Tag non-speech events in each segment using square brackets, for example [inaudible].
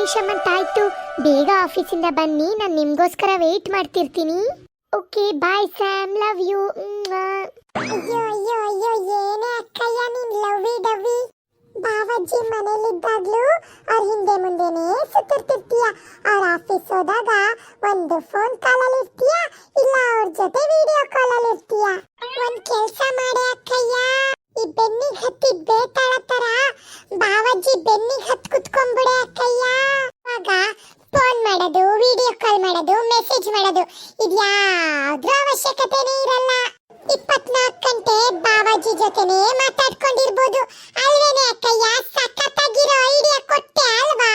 ಆಯ್ತು ಬೇಗ ಆಫೀಸಿಂದ ಬನ್ನಿ, ನಾನು ನಿಮ್ಗೋಸ್ಕರ ವೇಟ್ ಮಾಡ್ತಿರ್ತೀನಿ. Okay bye Sam love you ಅಯ್ಯೋ ಅಯ್ಯೋ ಅಯ್ಯೋ, ಏನೇ ಅಕ್ಕಯ್ಯ, ನೀನ್ ಲವ್ವಿ ಡವ್ವಿ ಬಾವಜ್ಜಿ ಮನೇಲಿದ್ದಾಗ್ಲೂ ಅವ್ರ ಹಿಂದೆ ಮುಂದೆನೇ ಸುತ್ತಿರ್ತಿರ್ತೀಯ. ಅವ್ರ ಆಫೀಸ್ ಹೋದಾಗ ಒಂದು ಫೋನ್ ಕಾಲಲ್ಲಿ ಇರ್ತೀಯ ಇಲ್ಲ ಅವ್ರ ಜೊತೆ ವಿಡಿಯೋ ಕಾಲಲ್ಲಿ ಇರ್ತೀಯ ಅವಶ್ಯಕತೆನೇ ಇರಲ್ಲ ಇಪ್ಪತ್ನಾಲ್ಕು ಗಂಟೆ ಬಾಬಾಜಿ ಜೊತೆನೇ ಮಾತಾಡ್ಕೊಂಡಿರ್ಬೋದು. ಅಲ್ವೇನೆ ಅಕ್ಕಯ್ಯ? ಸಖತ್ತಾಗಿರೋ ಐಡಿಯಾ ಕೊಟ್ಟೆ ಅಲ್ವಾ?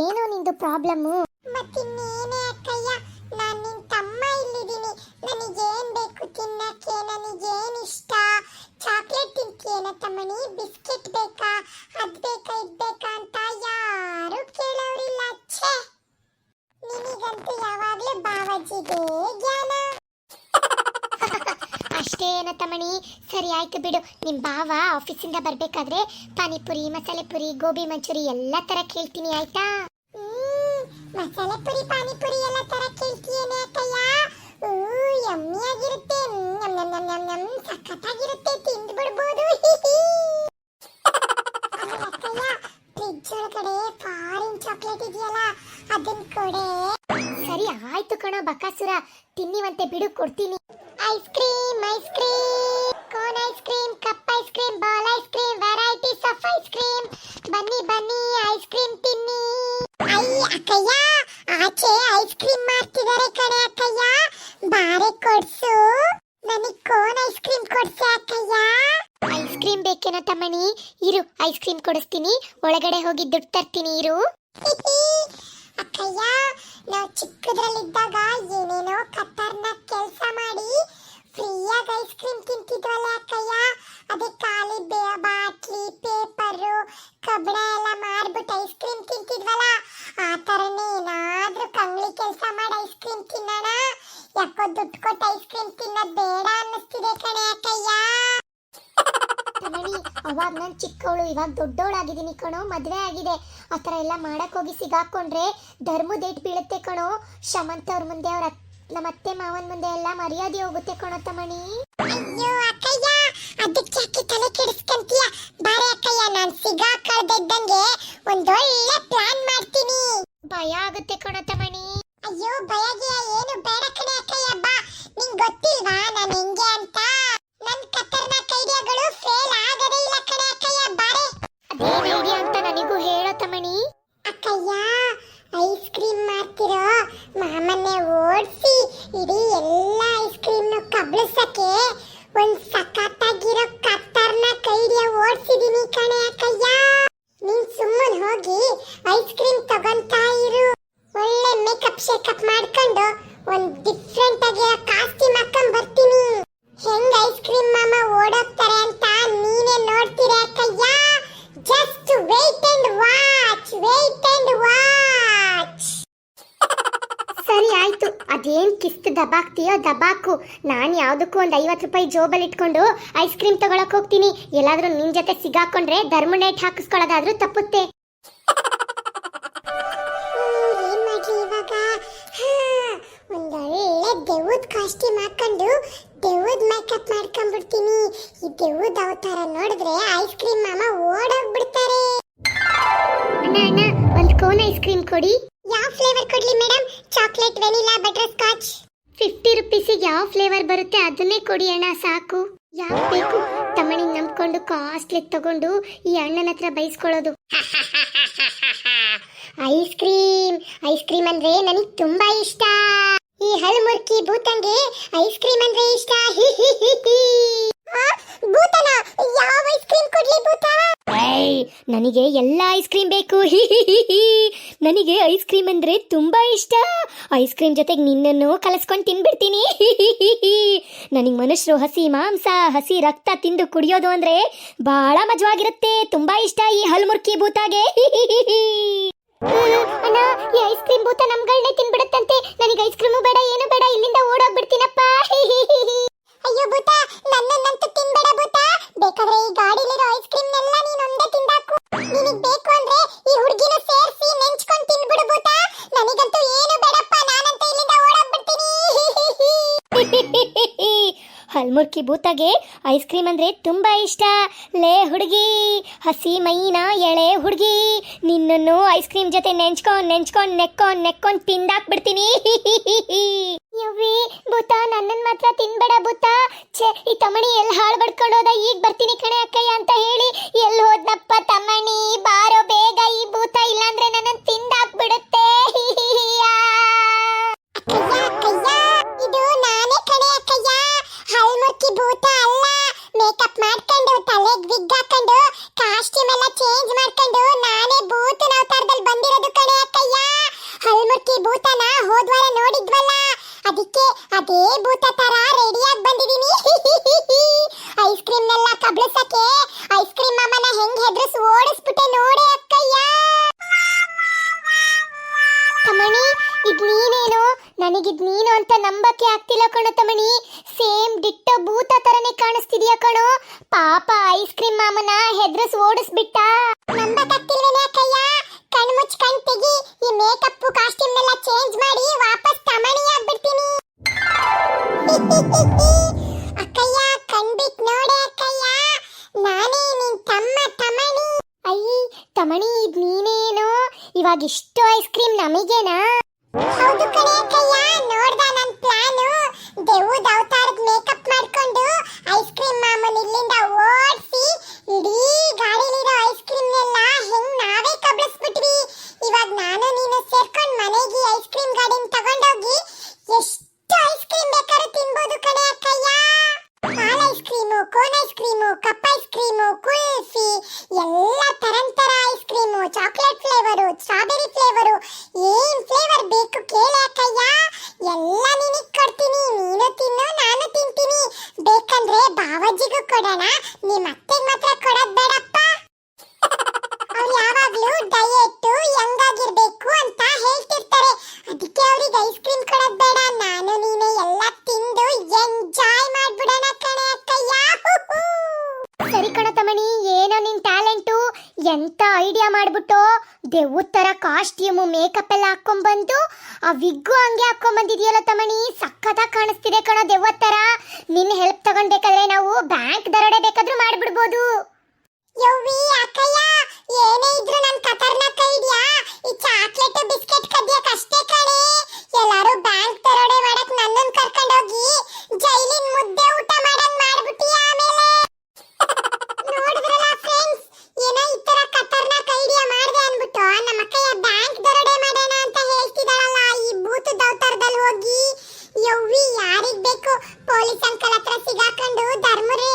ಏನು ನಿಂದು ಪ್ರಾಬ್ಲಮ್ಮು ಮತ್ತಿನ್ನೇನೇ ಅಕ್ಕಯ್ಯ? ನಾನು ನಿನ್ ತಮ್ಮ ಇಲ್ಲಿದ್ದೀನಿ. ನನಗೇನ್ ಬೇಕು ತಿನ್ನಕ್ಕೆ? ನನಗೇನ್ ಇಷ್ಟ? ಚಾಕ್ಲೇಟ್ ತಿಂತೀಯೇನ ತಮ್ಮಣಿ ಬಿಸ್ಕೆಟ್ ಬೇಕಾ? ಅದ್ ಬೇಕಾ ಇದ್ ಬೇಕಾ ಅಂತ ಯಾರು ಕೇಳೋರಿಲ್ಲ ಛೇ ನಿನಗಂತೂ ಬಾವಾಜಿಗೆ ಜ್ಞಾನ. [laughs] ಅಷ್ಟೇನ ತಮಣಿ ಸರಿ ಆಯ್ತು ಬಿಡು. ನಿಮ್ ಬಾವ ಆಫೀಸಿಂದ ಬರ್ಬೇಕಾದ್ರೆ ಪಾನಿಪುರಿ, ಮಸಾಲೆ ಪುರಿ, ಗೋಬಿ ಮಂಚೂರಿ ಎಲ್ಲ ತರ ಕೇಳ್ತೀನಿ, ಆಯ್ತಾ? ಮಸಾಲೆ ಪುರಿ, ಪಾನಿಪುರಿ ಎಲ್ಲ ತರ ಕೇಳ್ತೀಯೇನೆ ಅಕ್ಕಯ್ಯ. ಯಮ್ಮಿ ಆಗಿರುತ್ತೆ ನಮ್ ನಮ್ ನಮ್ ನಮ್ ನಮ್ ಸಖತ್ತಾಗಿರುತ್ತೆ ತಿಂದು ಬಿಡ್ಬೋದು ಅಕ್ಕಯ್ಯ ಫ್ರಿಡ್ಜ್ ಒಳಗಡೆ ಫಾರಿನ್ ಚಾಕ್ಲೇಟ್ ಇದೆಯಲ್ಲ ಅದನ್ನ ಕೊಡೆ ಸರಿ ಆಯ್ತು ಕಣ ಬಕಾಸುರ. ತಿನ್ನಿವಂತೆ ಬಿಡು, ಕೊಡ್ತೀನಿ. Ice cream ice cream cone ice cream cup ice cream ball ice cream varieties of ice cream ಬನ್ನಿ ಬನ್ನಿ ಐಸ್ ಕ್ರೀಮ್ ತಿನ್ನಿ. ಅಯ್ಯ ಅಕ್ಕಯ್ಯ, ಆಚೆ ಐಸ್ ಕ್ರೀಮ್ ಮಾಡ್ತಿದ್ದಾರೆ ಕಣೆ ಅಕ್ಕಯ್ಯ. ಬಾರೆ ಕೊಡ್ಸು. ನನಗ್ ಕೋನ್ ಐಸ್ ಕ್ರೀಮ್ ಕೊಡ್ಸೆ ಅಕ್ಕಯ್ಯ. ಐಸ್ ಕ್ರೀಮ್ ಬೇಕೇನೋ ತಮ್ಮಣಿ. ಇರು ಐಸ್ ಕ್ರೀಮ್ ಕೊಡಿಸ್ತೀನಿ. ಒಳಗಡೆ ಹೋಗಿ ದುಡ್ಡು ತರ್ತೀನಿ, ಇರು. ಅಕ್ಕಯ್ಯ, ನಾವು ಚಿಕ್ಕದ್ರಲ್ಲಿದ್ದಾಗ ಏನೇನೋ ಕತ್ತರ್ನ ಕೆಲಸ ಮಾಡಿ ಫ್ರೀಯಾಗಿ ಐಸ್ ಕ್ರೀಮ್ ತಿಂತಿದ್ವಲ್ಲ ಅಕ್ಕಯ್ಯ, ಅದೇ ಖಾಲಿ ಬೇ, ಬಾಟ್ಲಿ, ಪೇಪರು, ಕಬ್ಬಣ ಎಲ್ಲ ಮಾರ್ಬಿಟ್ಟು ಐಸ್ ಕ್ರೀಮ್ ತಿಂತಿದ್ವಲ್ಲ, ಆ ಥರನೇ ಏನಾದರೂ ಕಂಗ್ಳಿ ಕೆಲಸ ಮಾಡಿ ಐಸ್ ಕ್ರೀಮ್ ತಿನ್ನೋಣ. ಯಾಕೋ ದುಡ್ಡು ಕೊಟ್ಟು ಐಸ್ ಕ್ರೀಮ್ ತಿನ್ನೋದು ಬೇಡ ಅನ್ನಿಸ್ತಿದೆ ಕಣೆ ಅಕ್ಕಯ್ಯ. ತಮಣಿ ಅವಾಗ ನಾನು ಚಿಕ್ಕವಳು ಇವಾಗ ದೊಡ್ಡವಳಾಗಿದ್ದೀನಿ ಕಣೋ ಮದುವೆ ಆಗಿದೆ. ಆ ಥರ ಎಲ್ಲ ಮಾಡೋಕ್ಕೋಗಿ ಹೋಗಿ ಸಿಗಾಕೊಂಡ್ರೆ ಧರ್ಮದ ಏಟ್ ಬೀಳುತ್ತೆ ಕಣೋ. ಶಮಂತ ಅವ್ರ ಮುಂದೆ ಅವ್ರ ನಮ್ಮ ಅತ್ತೆ ಮಾವನ ಮುಂದೆ ಎಲ್ಲ ಮರ್ಯಾದೆ ಹೋಗುತ್ತೆ ಕಣೋ ತಮಣಿ ಅಯ್ಯೋ ಅಕ್ಕಯ್ಯ ಅದಕ್ಕೆ ಯಾಕೆ ತಲೆ ಕೆಡಿಸ್ಕೊಂತೀಯ? ಬಾರೆ ಅಕ್ಕಯ್ಯ ನಾನು ಸಿಗಾಕಳ್ದಿದ್ದಂಗೆ ಒಂದೊಳ್ಳೆ ಪ್ಲಾನ್ ಮಾಡ್ತೀನಿ. ಭಯ ಆಗುತ್ತೆ ಕಣೋ ತಮಣಿ ಅಯ್ಯೋ ಭಯಗೆ ಏನು ಬೇಡ ಕಣೆ ಅಕ್ಕಯ್ಯ ಬಾ. ನಿಂಗೆ ಗೊತ್ತಿಲ್ವಾ ನಾನು ಹೆಂಗೆ ಅಂತ ನನ್ ಖತರ್ನಾಕ್ ಐಡಿಯಾಗಳು ಫೇಲ್ ಆಗದೇ ಇಲ್ಲ ಕಣೆ ಅಕ್ಕಯ್ಯ ಬಾರೆ ಅದೇನ್ ಐಡಿಯಾ ಅಂತ ನನಗೂ ಹೇಳೋ ತಮಣಿ ಅಕ್ಕಯ್ಯ ಐಸ್ ಕ್ರೀಮ್ ಮಾಡ್ತಿರೋ ಮಾಮನ್ನೇ ಓಡಿಸಿ ಇಡೀ ಎಲ್ಲ ಐಸ್ ಕ್ರೀಮ್ನು ಕಬ್ಳಿಸಕ್ಕೆ ಒಂದು ಸಖತ್ತಾಗಿರೋ ಖತರ್ನಾಕ್ ಐಡಿಯಾ ಓಡಿಸಿದೀನಿ ಕಣೆ ಅಕ್ಕಯ್ಯ ನೀನ್ ಸುಮ್ಮನೆ ಹೋಗಿ ಐಸ್ ಕ್ರೀಮ್ ತಗೊಂತಾ ಇರು ಒಳ್ಳೆ ಮೇಕಪ್ ಶೇಕಪ್ ಮಾಡ್ಕೊಂಡು ಒಂದ್ ಡಿಫ್ರೆಂಟ್ ಆಗಿರೋ ಕಾಸ್ಟ್ಯೂಮ್ ಹಾಕೊಂಡ್ ಬರ್ತೀನಿ ಹೆಂಗ್ ಐಸ್ ಕ್ರೀಮ್ ಮಾಮ ಓಡೋಗ್ತಾರೆ ಅಂತ ನೀನೇ ನೋಡ್ತೀರ ಅಕ್ಕಯ್ಯ just wait and watch wait and watch ಸರಿ ಆಯ್ತು ಅದೇನ್ ಕಿಸ್ತ್ ದಬಾಕ್ತೀಯೋ ದಬಾಕು ನಾನು ಯಾವುದಕ್ಕೂ ಒಂದು ಐವತ್ತು ರೂಪಾಯಿ ಜೋಬಲ್ಲಿ ಇಟ್ಕೊಂಡು ಐಸ್ ಕ್ರೀಮ್ ತಗೊಳಕ್ ಹೋಗ್ತೀನಿ. ಎಲ್ಲಾದ್ರೂ ನಿನ್ ಜೊತೆ ಸಿಗಾಕೊಂಡ್ರೆ ಧರ್ಮನೇಟ್ ಹಾಕಿಸ್ಕೊಳ್ಳೋದಾದ್ರೂ ತಪ್ಪುತ್ತೆ. ಒಂದೊಳ್ಳೆ ದೆವ್ವದ ಕಾಸ್ಟ್ಯೂಮ್ ಹಾಕೊಂಡು ದೆವ್ವದ ಮೇಕಪ್ ಮಾಡ್ಕೊಂಡ್ಬಿಡ್ತೀನಿ. ಈ ದೆವ್ವದ ಅವತಾರ ನೋಡಿದ್ರೆ ಐಸ್ ಕ್ರೀಮ್ ಮಾಮ ಓಡೋಗ್ಬಿಡ್ತಾರೆ. ಅಣ್ಣ ಅಣ್ಣ ಒಂದು ಕೋನ್ ಐಸ್ ಕ್ರೀಮ್ ಕೊಡಿ. ಯಾವ ಫ್ಲೇವರ್ ಕೊಡ್ಲಿ madam chocolate vanilla butter scotch fifty ರುಪೀಸಿಗೆ ಯಾವ ಫ್ಲೇವರ್ ಬರುತ್ತೆ ಅದನ್ನೇ ಕೊಡಿ ಅಣ್ಣ, ಸಾಕು. ಯಾವ ಬೇಕು? ತಮ್ಮನಿಗೆ ನಂಬ್ಕೊಂಡು ಕಾಸ್ಟ್ಲಿ ತಗೊಂಡು ಈ ಅಣ್ಣನ ಹತ್ರ ಬೈಸ್ಕೊಳ್ಳೋದು. [laughs] ಐಸ್ ಕ್ರೀಮ್ ಐಸ್ ಕ್ರೀಮ್ ಅಂದ್ರೆ ನನಗೆ ತುಂಬಾ ಇಷ್ಟ. ಈ ಹಲ್ಮುರ್ಕಿ ಭೂತಂಗೆ ಐಸ್ ಕ್ರೀಮ್ ಅಂದ್ರೆ ಇಷ್ಟ. [laughs] ಭೂತನ, ಯಾವ ಐಸ್ ಕ್ರೀಮ್ ಕೊಡ್ಲಿ ಭೂತ? ನನಗೆ ಎಲ್ಲ ಐಸ್ ಕ್ರೀಮ್ ಬೇಕು. ಹಿ. [laughs] ನನಗೆ ಐಸ್ ಕ್ರೀಮ್ ಅಂದ್ರೆ ತುಂಬಾ ಇಷ್ಟ. ಐಸ್ ಕ್ರೀಮ್ ಜೊತೆಗೆ ನಿನ್ನನ್ನು ಕಲಸ್ಕೊಂಡು ತಿನ್ಬಿಡ್ತೀನಿ. [laughs] ನನಗೆ ಮನುಷ್ಯರು ಹಸಿ ಮಾಂಸ, ಹಸಿ ರಕ್ತ ತಿಂದು ಕುಡಿಯೋದು ಅಂದ್ರೆ ಬಹಳ ಮಜವಾಗಿರುತ್ತೆ. ತುಂಬಾ ಇಷ್ಟ ಈ ಹಲ್ಮುರ್ಕಿ ಬೂತಾಗೆ [laughs] ಈ ಐಸ್ ಕ್ರೀಮ್ ಭೂತ ನಮ್ಗಳನ್ನೇ ತಿನ್ಬಿಡುತ್ತಂತೆ. ನನಗೆ ಐಸ್ ಕ್ರೀಮು ಬೇಡ, ಏನು ಬೇಡ, ಇಲ್ಲಿಂದ ಓಡೋಗ್ಬಿಡ್ತೀನಪ್ಪ. ಅಯ್ಯೋ ಭೂತ, ನನ್ನನ್ನಂತೂ ತಿನ್ಬೇಡ ಭೂತ. ಬೇಕಾದ್ರೆ ಈ ಗಾಡಿಲಿರೋ ಐಸ್ ಬೇಕು ಅಂದ್ರೆ ಈ ಹುಡುಗಿನ ಸೇರ್ಸಿ ನೆಂಚ್ಕೊಂಡು ತಿನ್ಬಿಡು ನನಗಂತೂ ಏನು ಬೇಡಪ್ಪ, ನಾನಂತ ಇಲ್ಲಿಂದ ಓಡೋಗ್ಬಿಡ್ತೀನಿ. [laughs] ಹಲ್ಮುರ್ಕಿ ಭೂತಗೆ ಐಸ್ ಕ್ರೀಮ್ ಅಂದ್ರೆ ತುಂಬಾ ಇಷ್ಟ. ಲೇ ಹುಡುಗಿ, ಹಸಿ ಮೈನ ಎಳೆ ಹುಡುಗಿ, ನಿನ್ನನ್ನು ಐಸ್ ಕ್ರೀಮ್ ಜೊತೆ ನೆಂಚ್ಕೊಂಡು ನೆಂಚ್ಕೊಂಡು ನೆಕ್ಕೊಂಡು ನೆಕ್ಕೊಂಡು ತಿಂದಾಕ್ಬಿಡ್ತೀನಿ. [laughs] ಯವ್ವಿ, ಭೂತ, ನನ್ನನ್ ಮಾತ್ರ ತಿನ್ಬೇಡ ಭೂತ. ಛೇ, ಈ ತಮಣಿ ಎಲ್ಲಿ ಹಾಳು ಹೋದ? ಈಗ ಬರ್ತೀನಿ ಕಣೆ ಅಕ್ಕಯ್ಯ ಅಂತ ಹೇಳಿ. ಎಲ್ಲಿ ಹೋದ್ನಪ್ಪ ತಮಣಿ ಬಾರೋ ಬೇಗ ಅದೇ ಭೂತ ತರ ರೆಡಿಯಾಗಿ ಬಂದಿದೀನಿ. ಐಸ್ ಕ್ರೀಮ್ನೆಲ್ಲ ಕಬ್ಳಿಸಕ್ಕೆ ಐಸ್ ಕ್ರೀಮ್ ಮಾಮನ ಹೆಂಗ್ ಹೆದ್ರಿಸ್ ಓಡಿಸ್ಬಿಟ್ಟೆ ನೋಡಿ ಅಕ್ಕಯ್ಯ. ತಮಣಿ ಇದ್ ನೀನೇನು? ನನಗಿದ್ ನೀನು ಅಂತ ನಂಬಕ್ಕೆ ಆಗ್ತಿಲ್ಲ ಕಣೋ ತಮಣಿ ಸೇಮ್ ಡಿಟ್ಟ ಭೂತ ತರನೇ ಕಾಣಿಸ್ತಿದ್ಯಾ ಕಣೋ. ಪಾಪ ಐಸ್ ಕ್ರೀಮ್ ಮಾಮನ ಹೆದ್ರಸ್ ಓಡಿಸ್ಬಿಟ್ಟ. ನಂಬಕ್ಕಾಗ್ತಿಲ್ವೇನೆ ಅಕ್ಕಯ್ಯ? ಕಣ್ಮುಚ್ ಕಣ್ ತೆಗಿ, ಈ ಮೇಕಪ್ ಇಷ್ಟು ಐಸ್ ಕ್ರೀಮ್ ನಮಗೇನಾ? ಹೌದು ಕಣೆ ಅಕ್ಕಯ್ಯ, ನೋಡ್ದ ನನ್ ಪ್ಲಾನ್ ದೇವದ ಅವತಾರದ ಮೇಕಪ್ ಮಾಡ್ಕೊಂಡು ಐಸ್ ಕ್ರೀಮ್ ಮಾಮೂಲ್ ಇಲ್ಲಿಂದ ಓಡಿಸಿ ಇಡೀ ಗಾಡಿಲಿರೋ ಐಸ್ ಕ್ರೀಮ್ನೆಲ್ಲ ಹೆಂಗ್ ನಾವೇ ಕಬಳಿಸ್ಬಿಟ್ವಿ ಇವಾಗ ನಾನು ನೀನು ಸೇರ್ಕೊಂಡು ಮನೆಗೆ ಐಸ್ ಕ್ರೀಮ್ ಎಲ್ಲ ಮಾಡ್ಬಿಟ್ಟು ಕಾಸ್ಟ್ಯೂಮ್ ಕಾಸ್ಟ್ಯೂಮು ಮೇಕಪ್ ಎಲ್ಲ ಹಾಕೊಂಡ್ಬಂದು, ಆ ವಿಗ್ಗು ಹಂಗೆ ಹಾಕೊಂಡ್ಬಂದಿದೆಯಲ್ಲ ತಮಣಿ ಸಖತ್ತಾಗಿ ಕಾಣಿಸ್ತಿದೆ ಕಣೋ ದೆವ್ವದ ನಿನ್ ನಿನ್ನ ಹೆಲ್ಪ್ ತಗೊಂಡ್ಬೇಕಾದ್ರೆ ನಾವು ಬ್ಯಾಂಕ್ ದರೋಡೆ ಬೇಕಾದ್ರೂ ಮಾಡ್ಬಿಡ್ಬೋದು. ಯವ್ವಿ, ಅಕ್ಕಯ್ಯ, ಏನೇ ಇದ್ರು ನನ್ ಕೈ ಇದೆಯಾ? ಈ ಚಾಕ್ಲೇಟ್ ಬಿಸ್ಕೆಟ್ ಕದಿಯಕ್ ಅಷ್ಟೇ ಕಣೆ ಎಲ್ಲಾರು ಬ್ಯಾಂಕ್ ತರೋಡೆ ಮಾಡಕ್ ನನ್ನನ್ ಕರ್ಕೊಂಡೋಗಿ ಜೈಲಿನ್ ಮುದ್ದೆ ಊಟ ಮಾಡಂಗ್ ಮಾಡ್ಬಿಟ್ಟಿಯ ಆಮೇಲೆ ನೋಡಿದ್ರಲ್ಲ ಫ್ರೆಂಡ್ಸ್ ಏನೋ ಈ ತರ ಖತರ್ನಾಕ್ ಐಡಿಯಾ ಮಾಡ್ದೆ ಅನ್ಬಿಟ್ಟು ನಮ್ಮ ಅಕ್ಕಯ್ಯ ಬ್ಯಾಂಕ್ ದರೋಡೆ ಮಾಡೋಣ ಅಂತ ಹೇಳ್ತಿದಾಳಲ್ಲ ಈ ಭೂತದ ಅವತಾರದಲ್ಲಿ ಹೋಗಿ ಯವ್ವಿ ಯಾರಿಗ್ ಬೇಕು ಪೊಲೀಸ್ ಅಂಕಲ್ ಹತ್ರ ಸಿಗಾಕೊಂಡು ಧರ್ಮರೇ